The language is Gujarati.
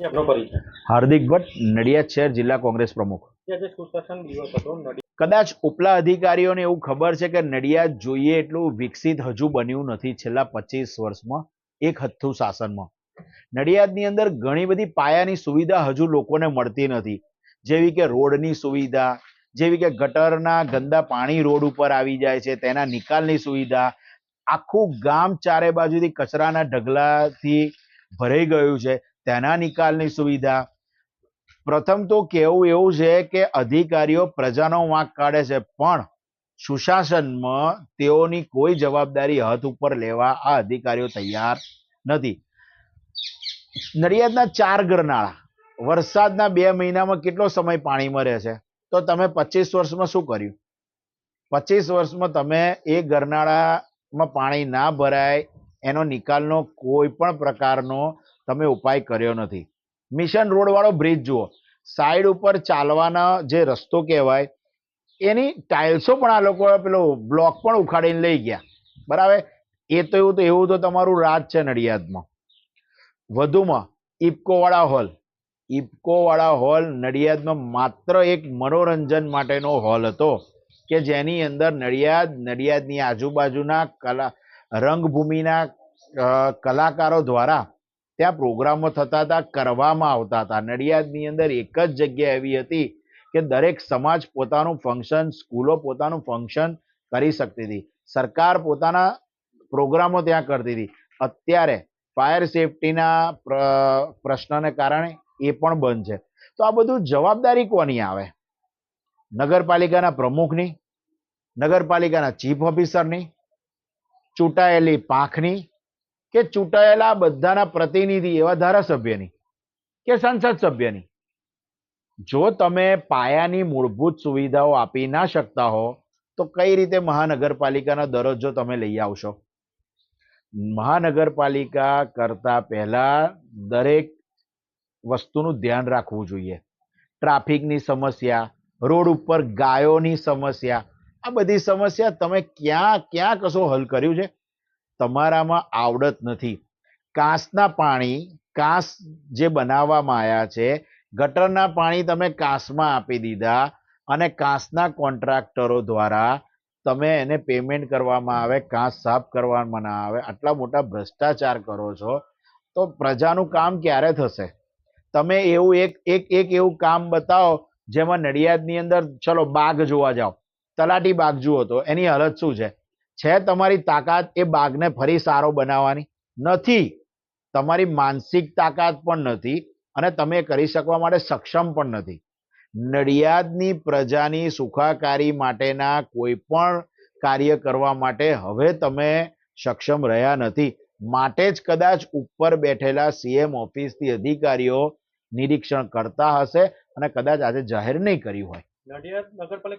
હાર્દિક ભટ્ટ નડિયાદ શહેર જિલ્લા કોંગ્રેસ પ્રમુખ. કદાચ ઉપલા અધિકારીઓને એવું ખબર છે કે નડિયાદ જોઈએ એટલું વિકસિત હજુ બન્યું નથી છેલ્લા પચીસ વર્ષમાં એક હથ્થું શાસનમાં. નડિયાદની અંદર ઘણી બધી પાયાની સુવિધા હજુ લોકોને મળતી નથી. જેવી કે રોડની સુવિધા જેવી કે ગટરના ગંદા પાણી રોડ ઉપર આવી જાય છે તેના નિકાલની સુવિધા. આખું ગામ ચારે બાજુથી કચરાના ઢગલાથી ભરાઈ ગયું છે. તેના નિકાલની સુવિધા. પ્રથમ તો કહેવું એવું છે કે અધિકારીઓ પ્રજાનો વાંક કાઢે છે, પણ સુશાસનમાં તેઓની કોઈ જવાબદારી હાથ ઉપર લેવા આ અધિકારીઓ તૈયાર નથી. નડિયાદના ચાર ગરનાળા, વરસાદના બે મહિનામાં કેટલો સમય પાણીમાં રહે છે? તો તમે પચીસ વર્ષમાં શું કર્યું? પચીસ વર્ષમાં તમે એ ગરનાળામાં પાણી ના ભરાય, એનો નિકાલનો કોઈ પણ પ્રકારનો તમે ઉપાય કર્યો નથી. મિશન રોડવાળો બ્રિજ જુઓ. સાઈડ ઉપર ચાલવાના જે રસ્તો કહેવાય, એની ટાઇલ્સો પણ આ લોકો પેલો બ્લોક પણ ઉખાડીને લઈ ગયા. બરાબર? એ તો એવું તો એવું તો તમારું રાજ છે નડિયાદમાં. વધુમાં ઇપકોવાળા હોલ ઇપકોવાળા હોલ નડિયાદમાં માત્ર એક મનોરંજન માટેનો હોલ હતો કે જેની અંદર નડિયાદ, નડિયાદની આજુબાજુના કલા, રંગભૂમિના કલાકારો દ્વારા ત્યાં પ્રોગ્રામો થતા હતા, કરવામાં આવતા હતા. નડિયાદની અંદર એક જ જગ્યા એવી હતી કે દરેક સમાજ પોતાનું ફંક્શન સ્કૂલો પોતાનું ફંક્શન કરી શકતી હતી. સરકાર પોતાના પ્રોગ્રામો ત્યાં કરતી હતી. અત્યારે ફાયર સેફટીના પ્રશ્નને કારણે એ પણ બંધ છે. તો આ બધું જવાબદારી કોની આવે? નગરપાલિકાના પ્રમુખની? નગરપાલિકાના ચીફ ઓફિસરની ચૂંટાયેલી પાંખની? કે ચૂંટાયેલા બધાના પ્રતિનિધિ એવા ધારાસભ્યની કે સંસદ સભ્યની? જો તમે પાયાની મૂળભૂત સુવિધાઓ આપી ના શકતા હો, તો કઈ રીતે મહાનગરપાલિકાનો દરજ્જો તમે લઈ આવશો? મહાનગરપાલિકા કરતા પહેલા દરેક વસ્તુનું ધ્યાન રાખવું જોઈએ. ટ્રાફિકની સમસ્યા, રોડ ઉપર ગાયોની સમસ્યા, આ બધી સમસ્યા તમે ક્યાં ક્યાં કશો હલ કર્યું છે? તમારામાં આવડત નથી. કાંસના પાણી, કાંસ જે બનાવવામાં આવ્યા છે, ગટરના પાણી તમે કાંસમાં આપી દીધા અને કાંસના કોન્ટ્રાક્ટરો દ્વારા તમે એને પેમેન્ટ કરવામાં આવે, કાંસ સાફ કરવામાં ના આવે, આટલા મોટા ભ્રષ્ટાચાર કરો છો, તો પ્રજાનું કામ ક્યારે થશે? તમે એવું એક એક એક એવું કામ બતાવો જેમાં નડિયાદની અંદર, ચલો બાગ જોવા જાઓ, તલાટી બાગ જુઓ તો એની હાલત શું છે? છે તમારી તાકાત એ બાગને ફરી સારો બનાવવાની. નથી, તમારી માનસિક તાકાત પણ નથી અને તમે કરી શકવા માટે સક્ષમ પણ નથી. નડિયાદની પ્રજાની સુખાકારી માટેના કોઈ પણ કાર્ય કરવા માટે હવે તમે સક્ષમ રહ્યા નથી. માટે જ કદાચ ઉપર બેઠેલા સીએમ ઓફિસથી અધિકારીઓ નિરીક્ષણ કરતા હશે અને કદાચ આજે જાહેર નહીં કર્યું હોય. નડિયાદ નગરપાલિકા